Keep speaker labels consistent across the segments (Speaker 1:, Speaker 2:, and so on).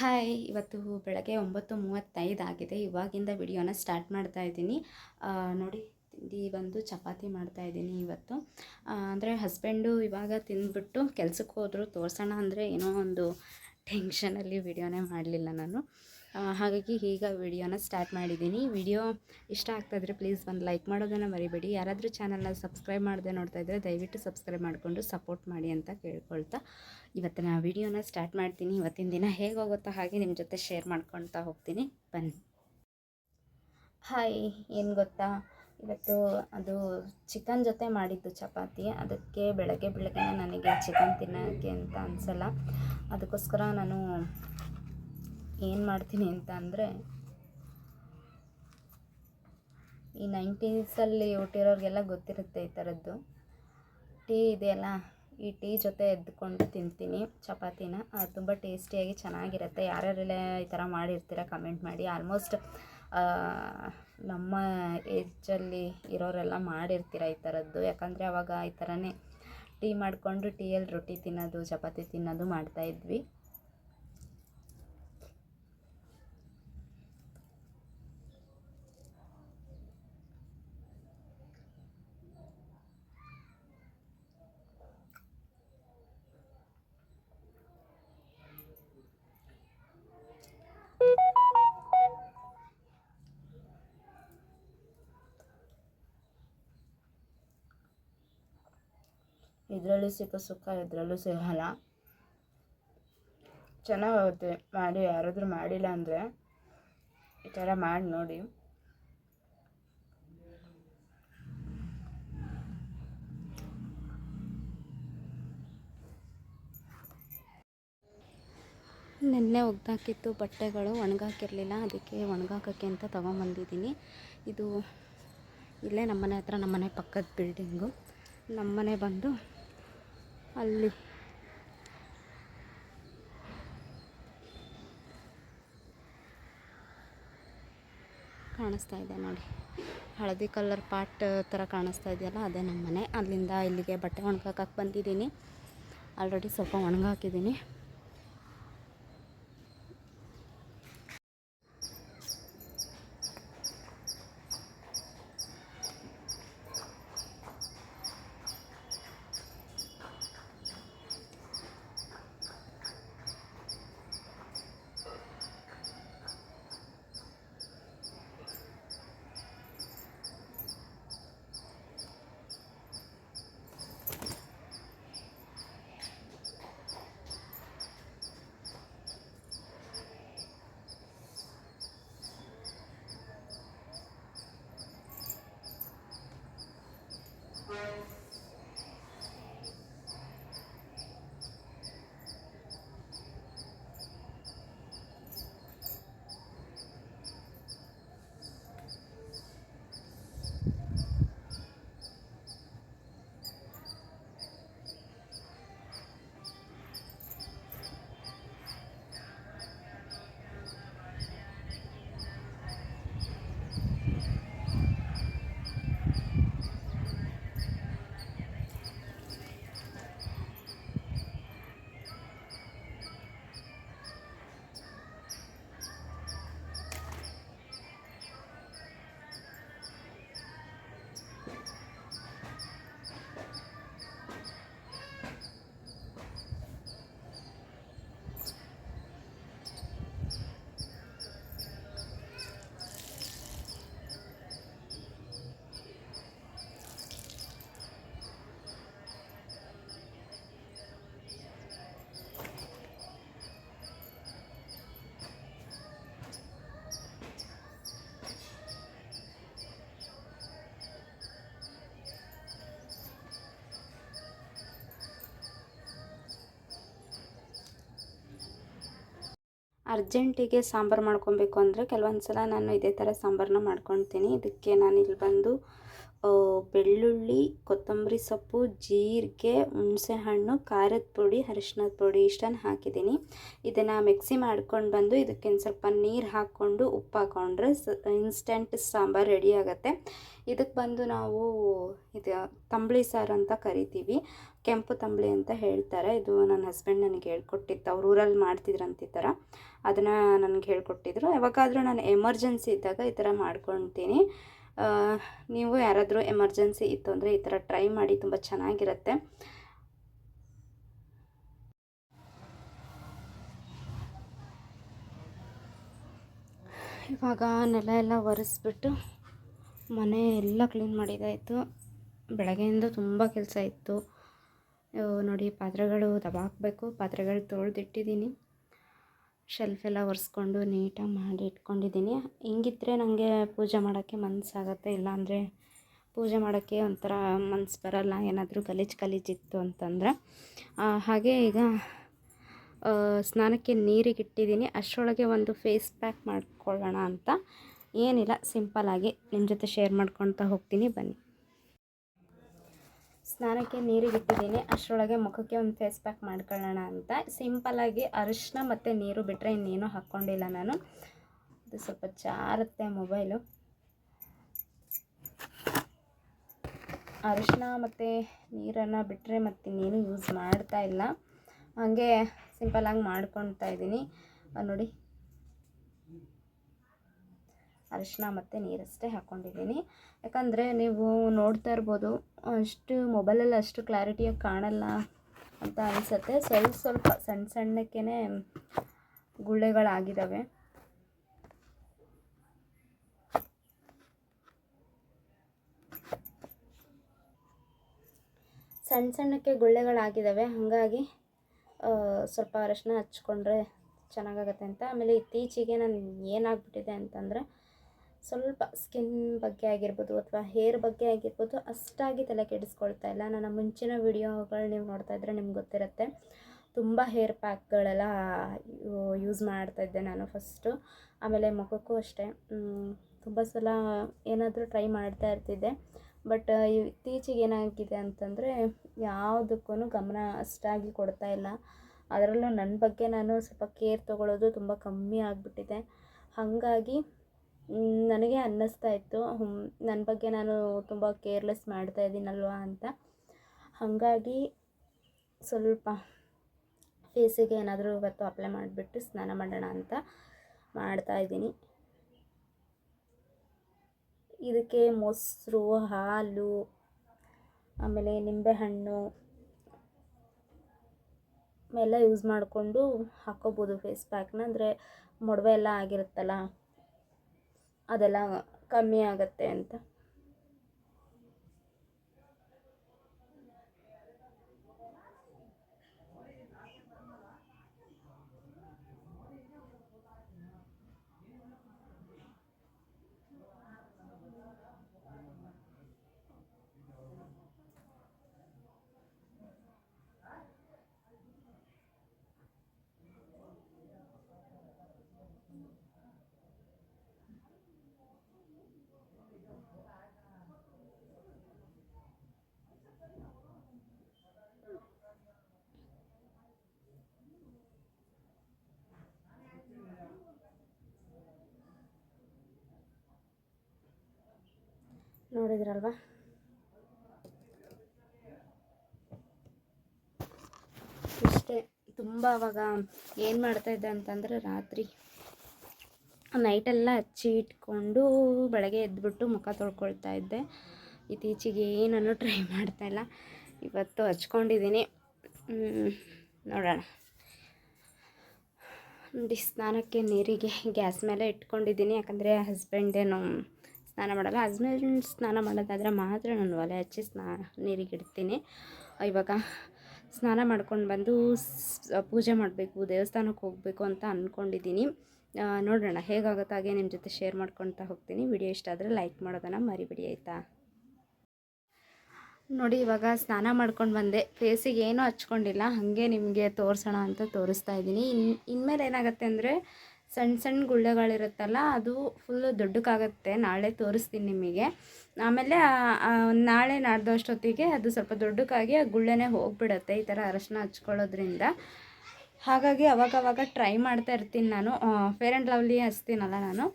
Speaker 1: Hi, ಇವತ್ತು ಬೆಳಗ್ಗೆ ಒಂಬತ್ತು ಮೂವತ್ತೈದು ಆಗಿದೆ. ಇವಾಗಿಂದ ವಿಡಿಯೋನ ಸ್ಟಾರ್ಟ್ ಮಾಡ್ತಾ ಇದ್ದೀನಿ. ನೋಡಿ, ತಿಂಡಿ ಬಂದು ಚಪಾತಿ ಮಾಡ್ತಾ ಇದ್ದೀನಿ ಇವತ್ತು. ಅಂದರೆ ಹಸ್ಬೆಂಡು ಇವಾಗ ತಿಂದ್ಬಿಟ್ಟು ಕೆಲಸಕ್ಕೆ ಹೋದರು. ತೋರಿಸೋಣ ಅಂದರೆ ಏನೋ ಒಂದು ಟೆನ್ಷನಲ್ಲಿ ವಿಡಿಯೋನೇ ಮಾಡಲಿಲ್ಲ ನಾನು. ಹಾಗಾಗಿ ಈಗ ವಿಡಿಯೋನ ಸ್ಟಾರ್ಟ್ ಮಾಡಿದ್ದೀನಿ. ವಿಡಿಯೋ ಇಷ್ಟ ಆಗ್ತಾಯಿದ್ರೆ ಪ್ಲೀಸ್ ಒಂದು ಲೈಕ್ ಮಾಡೋದನ್ನು ಮರಿಬೇಡಿ. ಯಾರಾದರೂ ಚಾನಲ್ನ ಸಬ್ಸ್ಕ್ರೈಬ್ ಮಾಡದೆ ನೋಡ್ತಾ ಇದ್ದರೆ ದಯವಿಟ್ಟು ಸಬ್ಸ್ಕ್ರೈಬ್ ಮಾಡಿಕೊಂಡು ಸಪೋರ್ಟ್ ಮಾಡಿ ಅಂತ ಕೇಳ್ಕೊಳ್ತಾ ಇವತ್ತಿನ ವಿಡಿಯೋನ ಸ್ಟಾರ್ಟ್ ಮಾಡ್ತೀನಿ. ಇವತ್ತಿನ ದಿನ ಹೇಗೋಗುತ್ತೋ ಹಾಗೆ ನಿಮ್ಮ ಜೊತೆ ಶೇರ್ ಮಾಡ್ಕೊಳ್ತಾ ಹೋಗ್ತೀನಿ. ಬನ್ನಿ. ಹಾಯ್ ಏನು ಗೊತ್ತಾ? ಇವತ್ತು ಅದು ಚಿಕನ್ ಜೊತೆ ಮಾಡಿದ್ದು ಚಪಾತಿ. ಅದಕ್ಕೆ ಬೆಳಗ್ಗೆ ಬೆಳಗ್ಗೆ ನನಗೆ ಚಿಕನ್ ತಿನ್ನೋಕ್ಕೆ ಅಂತ ಅನಿಸಲ್ಲ. ಅದಕ್ಕೋಸ್ಕರ ನಾನು ಏನು ಮಾಡ್ತೀನಿ ಅಂತ ಅಂದರೆ ಈ ನೈಂಟೀಸಲ್ಲಿ ಹುಟ್ಟಿರೋರಿಗೆಲ್ಲ ಗೊತ್ತಿರುತ್ತೆ ಈ ಥರದ್ದು. ಟೀ ಇದೆಯಲ್ಲ, ಈ ಟೀ ಜೊತೆ ಎದ್ದುಕೊಂಡು ತಿಂತೀನಿ ಚಪಾತಿನ. ತುಂಬ ಟೇಸ್ಟಿಯಾಗಿ ಚೆನ್ನಾಗಿರುತ್ತೆ. ಯಾರ್ಯಾರೆಲ್ಲ ಈ ಥರ ಮಾಡಿರ್ತೀರ ಕಮೆಂಟ್ ಮಾಡಿ. ಆಲ್ಮೋಸ್ಟ್ ನಮ್ಮ ಏಜಲ್ಲಿ ಇರೋರೆಲ್ಲ ಮಾಡಿರ್ತೀರ ಈ ಥರದ್ದು. ಯಾಕಂದರೆ ಅವಾಗ ಈ ಥರನೇ ಟೀ ಮಾಡಿಕೊಂಡು ಟೀಯಲ್ಲಿ ರೊಟ್ಟಿ ತಿನ್ನೋದು, ಚಪಾತಿ ತಿನ್ನೋದು ಮಾಡ್ತಾಯಿದ್ವಿ ಇದರಲ್ಲೂ ಸಿಕ್ಕ ಸುಖ, ಇದರಲ್ಲೂ ಸಿಗೋಲ್ಲ ಚೆನ್ನಾಗುತ್ತೆ ಮಾಡಿ, ಯಾರಾದರೂ ಮಾಡಿಲ್ಲ ಅಂದರೆ ಈ ಥರ ಮಾಡಿ ನೋಡಿ. ನೆನ್ನೆ ಒಗ್ದಾಕಿತ್ತು ಬಟ್ಟೆಗಳು, ಒಣಗಾಕಿರಲಿಲ್ಲ. ಅದಕ್ಕೆ ಒಣಗಾಕೋಕ್ಕೆ ಅಂತ ತೊಗೊಂಬಂದಿದ್ದೀನಿ. ಇದು ಇಲ್ಲೇ ನಮ್ಮನೆ ಹತ್ರ, ನಮ್ಮನೆ ಪಕ್ಕದ ಬಿಲ್ಡಿಂಗು ನಮ್ಮನೆ ಬಂದು ಅಲ್ಲಿ. ಕಾಣಿಸ್ತಾ ಇದೆ ನೋಡಿ. ಹಳದಿ ಕಲರ್ ಪಾಟ್ ಥರ ಕಾಣಿಸ್ತಾ ಇದೆಯಲ್ಲ, ಅದೇ ನಮ್ಮ ಮನೆ ಅಲ್ಲಿಂದ ಇಲ್ಲಿಗೆ ಬಟ್ಟೆ ಒಣಗಾಕಕ್ಕೆ ಬಂದಿದ್ದೀನಿ. ಆಲ್ರೆಡಿ ಸ್ವಲ್ಪ ಒಣಗಾಕಿದ್ದೀನಿ. ಅರ್ಜೆಂಟಿಗೆ ಸಾಂಬಾರು ಮಾಡ್ಕೊಬೇಕು ಅಂದರೆ ಕೆಲವೊಂದು ಸಲ ನಾನು ಇದೇ ಥರ ಸಾಂಬಾರನ್ನ ಮಾಡ್ಕೊತೀನಿ ಇದಕ್ಕೆ ನಾನು ಇಲ್ಲಿ ಬಂದು ಬೆಳ್ಳುಳ್ಳಿ ಕೊತ್ತಂಬರಿ ಸೊಪ್ಪು ಜೀರಿಗೆ ಹುಣಸೆಹಣ್ಣು ಖಾರದ ಪುಡಿ ಅರಿಶಿನದ ಪುಡಿ ಇಷ್ಟನ್ನು ಹಾಕಿದ್ದೀನಿ. ಇದನ್ನು ಮಿಕ್ಸಿ ಮಾಡ್ಕೊಂಡು ಬಂದು ಇದಕ್ಕೆ ಸ್ವಲ್ಪ ನೀರು ಹಾಕ್ಕೊಂಡು ಉಪ್ಪು ಹಾಕ್ಕೊಂಡ್ರೆ ಸ ಇನ್ಸ್ಟೆಂಟ್ ಸಾಂಬಾರು ರೆಡಿ ಆಗುತ್ತೆ. ಇದಕ್ಕೆ ಬಂದು ನಾವು ಇದು ತಂಬಳಿ ಸಾರು ಅಂತ ಕರಿತೀವಿ. ಕೆಂಪು ತಂಬಳಿ ಅಂತ ಹೇಳ್ತಾರೆ. ಇದು ನನ್ನ ಹಸ್ಬೆಂಡ್ ನನಗೆ ಹೇಳ್ಕೊಟ್ಟಿತ್ತು. ಅವ್ರು ಊರಲ್ಲಿ ಮಾಡ್ತಿದ್ರಂತ ಈ ಥರ ಅದನ್ನು ನನಗೆ ಹೇಳ್ಕೊಟ್ಟಿದ್ರು. ಯಾವಾಗಾದರೂ ನಾನು ಎಮರ್ಜೆನ್ಸಿ ಇದ್ದಾಗ ಈ ಥರ ಮಾಡ್ಕೊಳ್ತೀನಿ. ಆ, ನೀವು ಯಾರಾದರೂ ಎಮರ್ಜೆನ್ಸಿ ಇತ್ತು ಅಂದರೆ ಈ ಥರ ಟ್ರೈ ಮಾಡಿ, ತುಂಬ ಚೆನ್ನಾಗಿರುತ್ತೆ. ಇವಾಗ ನೆಲ ಎಲ್ಲ ಒರೆಸ್ಬಿಟ್ಟು ಮನೆ ಎಲ್ಲ ಕ್ಲೀನ್ ಮಾಡಿದಾಯಿತು. ಬೆಳಗ್ಗೆಯಿಂದ ತುಂಬ ಕೆಲಸ ಇತ್ತು. ನೋಡಿ, ಪಾತ್ರೆಗಳು ದಬಾಕಬೇಕು. ಪಾತ್ರೆಗಳು ತೊಳೆದಿಟ್ಟಿದ್ದೀನಿ ಶೆಲ್ಫ್ ಎಲ್ಲ ಒರೆಸ್ಕೊಂಡು ನೀಟಾಗಿ ಮಾಡಿ ಇಟ್ಕೊಂಡಿದ್ದೀನಿ ಹಿಂಗಿದ್ರೆ ನನಗೆ ಪೂಜೆ ಮಾಡೋಕ್ಕೆ ಮನಸ್ಸಾಗತ್ತೆ ಇಲ್ಲಾಂದರೆ ಪೂಜೆ ಮಾಡೋಕ್ಕೆ ಒಂಥರ ಮನ್ಸು ಬರಲ್ಲ, ಏನಾದರೂ ಗಲೀಜು ಗಲೀಜಿತ್ತು ಅಂತಂದರೆ. ಹಾಗೆ ಈಗ ಸ್ನಾನಕ್ಕೆ ನೀರಿಗೆ ಇಟ್ಟಿದ್ದೀನಿ. ಅಷ್ಟರೊಳಗೆ ಒಂದು ಫೇಸ್ ಪ್ಯಾಕ್ ಮಾಡ್ಕೊಳ್ಳೋಣ ಅಂತ. ಏನಿಲ್ಲ ಸಿಂಪಲ್ಲಾಗಿ ನಿಮ್ಮ ಜೊತೆ ಶೇರ್ ಮಾಡ್ಕೊತಾ ಹೋಗ್ತೀನಿ. ಬನ್ನಿ. ಸ್ನಾನಕ್ಕೆ ನೀರಿಗೆ ಇಟ್ಟಿದ್ದೀನಿ ಅಷ್ಟರೊಳಗೆ ಮುಖಕ್ಕೆ ಒಂದು ಫೇಸ್ ಪ್ಯಾಕ್ ಮಾಡ್ಕೊಳ್ಳೋಣ ಅಂತ. ಸಿಂಪಲ್ಲಾಗಿ ಅರಿಶಿನ ಮತ್ತು ನೀರು ಬಿಟ್ಟರೆ ಇನ್ನೇನು ಹಾಕ್ಕೊಂಡಿಲ್ಲ ನಾನು. ಇದು ಸ್ವಲ್ಪ ಚಾರತ್ತೆ ಮೊಬೈಲು ಅರಿಶಿನ ಮತ್ತು ನೀರನ್ನು ಬಿಟ್ಟರೆ ಮತ್ತು ಇನ್ನೇನು ಯೂಸ್ ಮಾಡ್ತಾ ಇಲ್ಲ. ಹಾಗೆ ಸಿಂಪಲ್ಲಾಗಿ ಮಾಡ್ಕೊಳ್ತಾ ಇದ್ದೀನಿ. ನೋಡಿ ಅರಿಶಿನ ಮತ್ತು ನೀರಷ್ಟೇ ಹಾಕ್ಕೊಂಡಿದ್ದೀನಿ ಯಾಕಂದರೆ ನೀವು ನೋಡ್ತಾ ಇರ್ಬೋದು, ಅಷ್ಟು ಮೊಬೈಲಲ್ಲಿ ಅಷ್ಟು ಕ್ಲಾರಿಟಿಯಾಗಿ ಕಾಣಲ್ಲ ಅಂತ ಅನಿಸುತ್ತೆ. ಸ್ವಲ್ಪ ಸ್ವಲ್ಪ ಸಣ್ಣ ಸಣ್ಣಕ್ಕೇ ಗುಳ್ಳೆಗಳಾಗಿದ್ದಾವೆ ಸಣ್ಣ ಸಣ್ಣಕ್ಕೆ ಗುಳ್ಳೆಗಳಾಗಿದ್ದಾವೆ ಹಾಗಾಗಿ ಸ್ವಲ್ಪ ಅರಶಿನ ಹಚ್ಕೊಂಡ್ರೆ ಚೆನ್ನಾಗಾಗತ್ತೆ ಅಂತ. ಆಮೇಲೆ ಇತ್ತೀಚೆಗೆ ನಾನು ಏನಾಗ್ಬಿಟ್ಟಿದೆ ಅಂತಂದರೆ ಸ್ವಲ್ಪ ಸ್ಕಿನ್ ಬಗ್ಗೆ ಆಗಿರ್ಬೋದು ಅಥವಾ ಹೇರ್ ಬಗ್ಗೆ ಆಗಿರ್ಬೋದು ಅಷ್ಟಾಗಿ ತಲೆ ಕೆಡಿಸ್ಕೊಳ್ತಾ ಇಲ್ಲ. ನನ್ನ ಮುಂಚಿನ ವಿಡಿಯೋಗಳು ನೀವು ನೋಡ್ತಾ ಇದ್ದರೆ ನಿಮ್ಗೆ ಗೊತ್ತಿರುತ್ತೆ. ತುಂಬ ಹೇರ್ ಪ್ಯಾಕ್ಗಳೆಲ್ಲ ಯೂಸ್ ಮಾಡ್ತಾ ಇದ್ದೆ ನಾನು ಫಸ್ಟು ಆಮೇಲೆ ಮುಖಕ್ಕೂ ಅಷ್ಟೇ. ತುಂಬ ಸಲ ಏನಾದರೂ ಟ್ರೈ ಮಾಡ್ತಾ ಇರ್ತಿದ್ದೆ. ಬಟ್ ಇತ್ತೀಚೆಗೆ ಏನಾಗಿದೆ ಅಂತಂದರೆ ಯಾವುದಕ್ಕೂ ಗಮನ ಅಷ್ಟಾಗಿ ಕೊಡ್ತಾ ಇಲ್ಲ. ಅದರಲ್ಲೂ ನನ್ನ ಬಗ್ಗೆ ನಾನು ಸ್ವಲ್ಪ ಕೇರ್ ತೊಗೊಳ್ಳೋದು ತುಂಬ ಕಮ್ಮಿ ಆಗಿಬಿಟ್ಟಿದೆ. ಹಾಗಾಗಿ ನನಗೆ ಅನ್ನಿಸ್ತಾ ಇತ್ತು. ನನ್ನ ಬಗ್ಗೆ ನಾನು ತುಂಬ ಕೇರ್ಲೆಸ್ ಮಾಡ್ತಾ ಇದ್ದೀನಲ್ವ ಅಂತ. ಹಾಗಾಗಿ ಸ್ವಲ್ಪ ಫೇಸಿಗೆ ಏನಾದರೂ ಇವತ್ತು ಅಪ್ಲೈ ಮಾಡಿಬಿಟ್ಟು ಸ್ನಾನ ಮಾಡೋಣ ಅಂತ ಮಾಡ್ತಾ ಇದ್ದೀನಿ. ಇದಕ್ಕೆ ಮೊಸರು, ಹಾಲು, ಆಮೇಲೆ ನಿಂಬೆಹಣ್ಣು ಎಲ್ಲ ಯೂಸ್ ಮಾಡಿಕೊಂಡು ಹಾಕ್ಕೋಬೋದು ಫೇಸ್ ಪ್ಯಾಕ್ನ ಅಂದರೆ ಮೊಡವೆ ಎಲ್ಲ ಆಗಿರುತ್ತಲ್ಲ. ಅದೆಲ್ಲ ಕಮ್ಮಿ ಆಗುತ್ತೆ ಅಂತ. ನೋಡಿದ್ರಲ್ವಾ? ಇಷ್ಟೇ. ತುಂಬ ಅವಾಗ ಏನು ಮಾಡ್ತಾಯಿದ್ದೆ ಅಂತಂದರೆ ರಾತ್ರಿ ನೈಟೆಲ್ಲ ಹಚ್ಚಿ ಇಟ್ಕೊಂಡು ಬೆಳಗ್ಗೆ ಎದ್ಬಿಟ್ಟು ಮುಖ ತೊಳ್ಕೊಳ್ತಾ ಇದ್ದೆ. ಇತ್ತೀಚೆಗೆ ಏನನ್ನು ಟ್ರೈ ಮಾಡ್ತಾಯಿಲ್ಲ ಇವತ್ತು ಹಚ್ಕೊಂಡಿದ್ದೀನಿ. ನೋಡೋಣ. ನೋಡಿ ಸ್ನಾನಕ್ಕೆ ನೀರಿಗೆ ಗ್ಯಾಸ್ ಮೇಲೆ ಇಟ್ಕೊಂಡಿದ್ದೀನಿ. ಯಾಕಂದರೆ ಹಸ್ಬೆಂಡೇನು ಸ್ನಾನ ಮಾಡಲ್ಲ. ಹಸ್ಬೆಂಡ್ ಸ್ನಾನ ಮಾಡೋದಾದರೆ ಮಾತ್ರ ನಾನು ಒಲೆ ಹಚ್ಚಿ ಸ್ನಾ, ನೀರಿಗೆ ಇಡ್ತೀನಿ. ಇವಾಗ ಸ್ನಾನ ಮಾಡ್ಕೊಂಡು ಬಂದು ಪೂಜೆ ಮಾಡಬೇಕು, ದೇವಸ್ಥಾನಕ್ಕೆ ಹೋಗಬೇಕು ಅಂತ ಅಂದ್ಕೊಂಡಿದ್ದೀನಿ ನೋಡೋಣ ಹೇಗಾಗುತ್ತೋ, ಹಾಗೆ ನಿಮ್ಮ ಜೊತೆ ಶೇರ್ ಮಾಡ್ಕೊಳ್ತಾ ಹೋಗ್ತೀನಿ. ವಿಡಿಯೋ ಇಷ್ಟ ಆದರೆ ಲೈಕ್ ಮಾಡೋದನ್ನು ಮರಿಬಿಡಿ, ಆಯಿತಾ? ನೋಡಿ, ಇವಾಗ ಸ್ನಾನ ಮಾಡ್ಕೊಂಡು ಬಂದೆ. ಫೇಸಿಗೆ ಏನೂ ಹಚ್ಕೊಂಡಿಲ್ಲ. ಹಾಗೆ ನಿಮಗೆ ತೋರಿಸೋಣ ಅಂತ ತೋರಿಸ್ತಾ ಇದ್ದೀನಿ. ಇನ್, ಇನ್ಮೇಲೆ ಏನಾಗುತ್ತೆ ಅಂದರೆ ಸಣ್ಣ ಸಣ್ಣ ಗುಳ್ಳೆಗಳಿರುತ್ತಲ್ಲ, ಅದು ಫುಲ್ ದೊಡ್ಡಕ್ಕಾಗತ್ತೆ. ನಾಳೆ ತೋರಿಸ್ತೀನಿ ನಿಮಗೆ. ಆಮೇಲೆ ನಾಳೆ ನಾಡ್ದು ಅಷ್ಟೊತ್ತಿಗೆ ಅದು ಸ್ವಲ್ಪ ದೊಡ್ಡಕ್ಕಾಗಿ ಆ ಗುಳ್ಳೆನೇ ಹೋಗ್ಬಿಡುತ್ತೆ, ಈ ಥರ ಅರಶಿನ ಹಚ್ಕೊಳ್ಳೋದ್ರಿಂದ. ಹಾಗಾಗಿ ಅವಾಗವಾಗ ಟ್ರೈ ಮಾಡ್ತಾ ಇರ್ತೀನಿ ನಾನು. ಫೇರ್ ಆ್ಯಂಡ್ ಲವ್ಲಿ ಹಚ್ತೀನಲ್ಲ ನಾನು.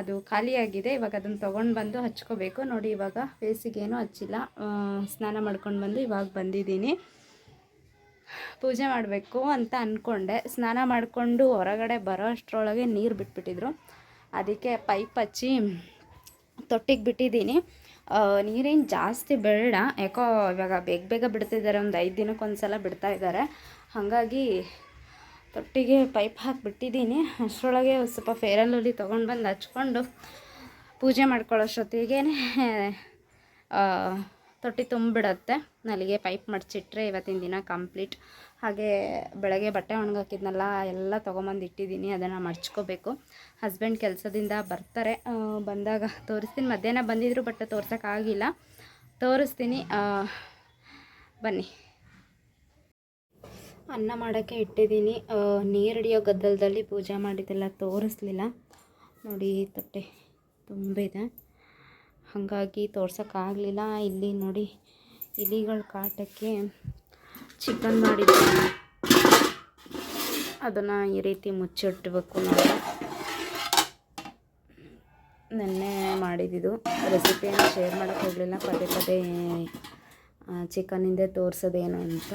Speaker 1: ಅದು ಖಾಲಿಯಾಗಿದೆ, ಇವಾಗ ಅದನ್ನು ತೊಗೊಂಡು ಬಂದು ಹಚ್ಕೋಬೇಕು. ನೋಡಿ, ಇವಾಗ ಫೇಸಿಗೇನು ಹಚ್ಚಿಲ್ಲ. ಸ್ನಾನ ಮಾಡ್ಕೊಂಡು ಬಂದು ಇವಾಗ ಬಂದಿದ್ದೀನಿ. ಪೂಜೆ ಮಾಡಬೇಕು ಅಂತ ಅಂದ್ಕೊಂಡೆ ಸ್ನಾನ ಮಾಡಿಕೊಂಡು ಹೊರಗಡೆ ಬರೋ ಅಷ್ಟರೊಳಗೆ ನೀರು ಬಿಟ್ಬಿಟ್ಟಿದ್ರು. ಅದಕ್ಕೆ ಪೈಪ್ ಹಚ್ಚಿ ತೊಟ್ಟಿಗೆ ಬಿಟ್ಟಿದ್ದೀನಿ. ನೀರೇನು ಜಾಸ್ತಿ ಬೇಡ. ಯಾಕೋ ಇವಾಗ ಬೇಗ ಬೇಗ ಬಿಡ್ತಿದ್ದಾರೆ, ಒಂದು ಐದು ದಿನಕ್ಕೆ ಒಂದು ಸಲ ಬಿಡ್ತಾ ಇದ್ದಾರೆ. ಹಾಗಾಗಿ ತೊಟ್ಟಿಗೆ ಪೈಪ್ ಹಾಕಿಬಿಟ್ಟಿದ್ದೀನಿ ಅಷ್ಟರೊಳಗೆ ಸ್ವಲ್ಪ ಫೇರಲ್ಲಲ್ಲಿ ತೊಗೊಂಡು ಬಂದು ಹಚ್ಕೊಂಡು ಪೂಜೆ ಮಾಡ್ಕೊಳ್ಳೋಷ್ಟೊತ್ತಿಗೆ ತೊಟ್ಟಿ ತುಂಬಿಬಿಡತ್ತೆ. ನಲ್ಲಿಗೆ ಪೈಪ್ ಮಡಚಿಟ್ರೆ ಇವತ್ತಿನ ದಿನ ಕಂಪ್ಲೀಟ್. ಹಾಗೆ ಬೆಳಗ್ಗೆ ಬಟ್ಟೆ ಒಣಗಾಕಿದ್ನಲ್ಲ, ಎಲ್ಲ ತೊಗೊಂಬಂದು ಇಟ್ಟಿದ್ದೀನಿ, ಅದನ್ನು ಮಡ್ಚ್ಕೋಬೇಕು. ಹಸ್ಬೆಂಡ್ ಕೆಲಸದಿಂದ ಬರ್ತಾರೆ. ಬಂದಾಗ ತೋರಿಸ್ತೀನಿ. ಮಧ್ಯಾಹ್ನ ಬಂದಿದ್ರು, ಬಟ್ ತೋರ್ಸೋಕ್ಕಾಗಿಲ್ಲ ತೋರಿಸ್ತೀನಿ. ಬನ್ನಿ. ಅನ್ನ ಮಾಡೋಕ್ಕೆ ಇಟ್ಟಿದ್ದೀನಿ. ನೀರಡಿಯೋ ಗದ್ದಲದಲ್ಲಿ ಪೂಜೆ ಮಾಡಿದ್ದೆಲ್ಲ ತೋರಿಸ್ಲಿಲ್ಲ. ನೋಡಿ ತೊಟ್ಟೆ ತುಂಬಿದೆ. ಹಾಗಾಗಿ ತೋರ್ಸೋಕ್ಕಾಗಲಿಲ್ಲ. ಇಲ್ಲಿ ನೋಡಿ, ಇಲಿಗಳ ಕಾಟಕ್ಕೆ ಚಿಕನ್ ಮಾಡಿದ್ದೆ ಅದನ್ನು ಈ ರೀತಿ ಮುಚ್ಚಿಟ್ಬೇಕು ನಾವು. ನೆನ್ನೆ ಮಾಡಿದ್ದು ರೆಸಿಪಿಯನ್ನು ಶೇರ್ ಮಾಡೋಕ್ಕೆ ಹೋಗಲಿಲ್ಲ. ಪದೇ ಪದೇ ಚಿಕನಿಂದೇ ತೋರಿಸೋದೇನು ಅಂತ.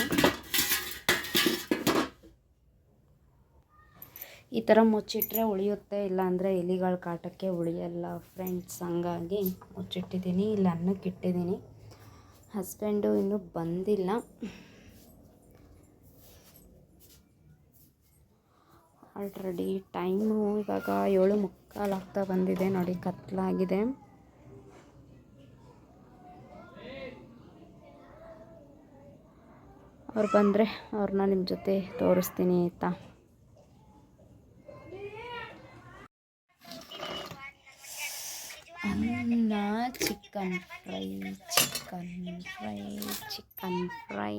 Speaker 1: ಈ ಥರ ಮುಚ್ಚಿಟ್ರೆ ಉಳಿಯುತ್ತೆ ಇಲ್ಲ ಅಂದರೆ ಎಲಿಗಳ ಕಾಟಕ್ಕೆ ಉಳಿಯಲ್ಲ ಫ್ರೆಂಡ್ಸ್ ಹಂಗಾಗಿ ಮುಚ್ಚಿಟ್ಟಿದ್ದೀನಿ, ಇಲ್ಲ ಅನ್ನಕ್ಕೆ ಇಟ್ಟಿದ್ದೀನಿ. ಹಸ್ಬೆಂಡು ಇನ್ನೂ ಬಂದಿಲ್ಲ. ಆಲ್ರೆಡಿ ಟೈಮು ಇವಾಗ ಏಳು ಮುಕ್ಕಾಲು ಆಗ್ತಾ ಬಂದಿದೆ, ನೋಡಿ ಕತ್ಲಾಗಿದೆ. ಅವ್ರು ಬಂದರೆ ಅವ್ರನ್ನ ನಿಮ್ಮ ಜೊತೆ ತೋರಿಸ್ತೀನಿ ಆಯಿತಾ? ಅನ್ನ chicken fry chicken fry chicken fry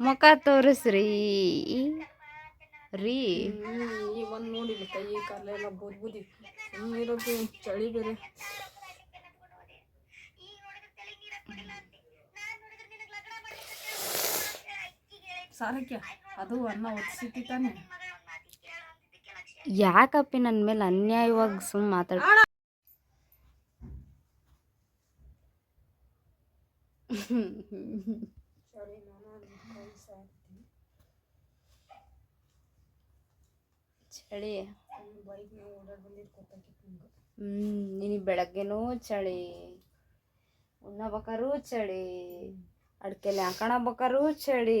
Speaker 1: ಮುಖ ತೋರಿಸ್ರಿ. ರೀ.
Speaker 2: ಈಗ ಒಂದು ನೋಡಿಲ್ಲ ಕೈ, ಕಾಲೆಲ್ಲ ಬೂದಿ ಬೂದಿ ಸುಮ್ಮನಿರೋದು ಚಳಿ ಬೇರೆ ಸಾರಕ್ಯ, ಅದು ಅನ್ನ ಒದಿಸಿತಿ ತಾನೆ.
Speaker 1: ಯಾಕಪ್ಪಿ ನನ್ನ ಮೇಲೆ ಅನ್ಯಾಯವಾಗಿ ಸುಮ್ಮ ಮಾತಾಡ ಚಳಿ. ಹ್ಮ್, ನಿನಗೆ ಬೆಳಗ್ಗೆನೂ ಚಳಿ. ಉಣ್ಣಬೇಕಾರೂ ಚಳಿ. ಅಡ್ಕೆಲೆ ಹಾಕೊಳಬೇಕಾರೂ ಚಳಿ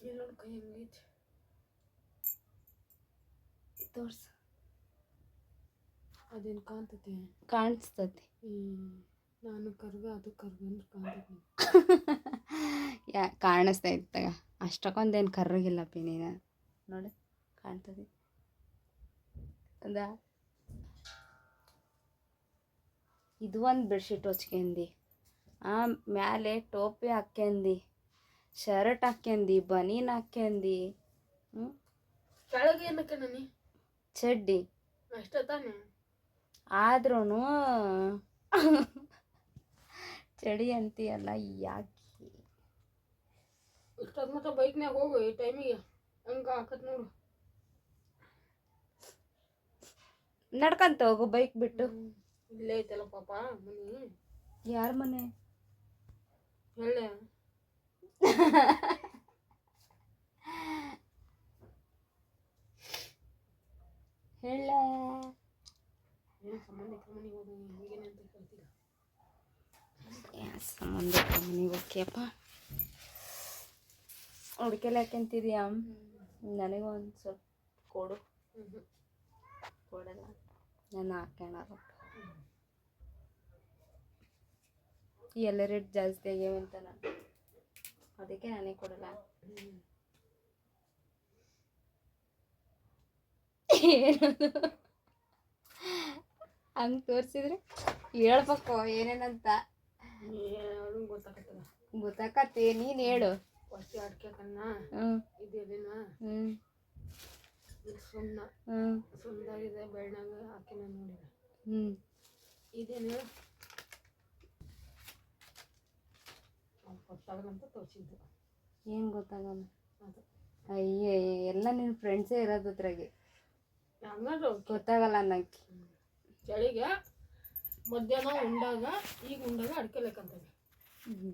Speaker 2: ಇಲ್ಲ ನೋಡಿ ಕೈ ಹೆಂಗೈತಿ
Speaker 1: ತೋರ್ಸ.
Speaker 2: ಅದೇನು ಕಾಣ್ತೈತಿ
Speaker 1: ಕಾಣಿಸ್ತತಿ
Speaker 2: ನಾನು ಕರ್ಗ ಅದು ಕರ್ಗ ಅಂದ್ರೆ ಕಾಣ್ತೈತಿ
Speaker 1: ಯಾ ಕಾಣಿಸ್ತಾ ಇತ್ತಾಗ ಅಷ್ಟಕ್ಕೊಂದೇನು ಕರ್ರಗಿಲ್ಲಪ್ಪಿ ನೀನು ನೋಡಿ ಕಾಣ್ತದೆ. ಅದಾ ಇದು ಒಂದು ಬೆಡ್ಶೀಟ್ ಹೊಚ್ಕೊಂಡಿ ಆ ಮ್ಯಾಲೆ ಟೋಪಿ ಹಾಕ್ಯಂದಿ. ಶರ್ಟ್ ಹಾಕ್ಯಂದಿ ಬನೀನ್ ಹಾಕ್ಯಂದಿ. ಹ್ಞೂ
Speaker 2: ಕೆಳಗೆ ಏನಕ್ಕೆ
Speaker 1: ಚಡ್ಡಿ.
Speaker 2: ಅಷ್ಟೇ ತಾನೆ
Speaker 1: ಆದ್ರೂ ಚಡಿ ಅಂತೀಯಲ್ಲ ಯಾಕೆ?
Speaker 2: ಇಷ್ಟೊತ್ತು ಮತ್ತೆ ಬೈಕ್ನಾಗ ಹೋಗು ಈ ಟೈಮಿಗೆ. ಹಂಗೆ ಹಾಕತ್ ನೋಡು.
Speaker 1: ನಡ್ಕಂತ ಹೋಗು ಬೈಕ್ ಬಿಟ್ಟು.
Speaker 2: ಇಲ್ಲೇ ಐತಲ್ಲ ಪಾಪ ಮನಿ.
Speaker 1: ಯಾರ ಮನೆ?
Speaker 2: ಹೇಳೆ
Speaker 1: ಹೇಳ
Speaker 2: ಸಂಬಂಧಿಕರ ಮನೆಗೆ ಹೋಗಿ ಹೀಗೇನೆ ಅಂತ ಕೇಳ್ತೀಗ
Speaker 1: ಸಂಬಂಧ ಮನೆಗೆ ಹೋಗ್ಯಪ್ಪ ಹುಡ್ಕೆಲ್ಲ ಯಾಕೆಂತಿದ್ಯಾ ನನಗೆ ಒಂದು ಸ್ವಲ್ಪ ಕೊಡು. ಕೊಡಲ್ಲ. ನಾನು ಹಾಕೋಣ ಎಲ್ಲ ರೇಟ್ ಜಾಸ್ತಿ ಆಗ್ಯಾವ ಅಂತ ನಾನು ಅದಕ್ಕೆ ನಾನೇ ಕೊಡಲ್ಲ. ಹಂಗೆ ತೋರಿಸಿದ್ರೆ ಹೇಳ್ಬೇಕು ಏನೇನಂತ.
Speaker 2: ಗೊತ್ತಾಗತ್ತದ
Speaker 1: ಗೊತ್ತಾಕತ್ತೆ ನೀನು ಹೇಳು.
Speaker 2: ಫಸ್ಟ್ ಅಡ್ಕೆ ಕನ್ನ ಇದೇನ ಸುಣ್ಣ. ಸುಣ್ಣದಾಗಿದೆ ಬೆಳ್ಳಂಗ ಹಾಕಿನ ನೋಡಿದೆ.
Speaker 1: ಹ್ಞೂ
Speaker 2: ಇದೇನು? ಗೊತ್ತಾಗಲ್ಲಂತ ತೋರಿಸಿದ್ದು.
Speaker 1: ಏನು ಗೊತ್ತಾಗಲ್ಲ.
Speaker 2: ಅದು.
Speaker 1: ಅಯ್ಯೇ ಎಲ್ಲ ನಿನ್ನ ಫ್ರೆಂಡ್ಸೇ ಇರೋದು ಅದ್ರಾಗೆ. ಗೊತ್ತಾಗಲ್ಲ ಅನ್ನಕ್ಕೆ
Speaker 2: ಚಳಿಗೆ ಮಧ್ಯಾಹ್ನ ಉಂಡಾಗ ಈಗ ಉಂಡಾಗ ಅಡ್ಕೆ ಲೆಕ್ಕಂತೀವಿ
Speaker 1: ಹ್ಞೂ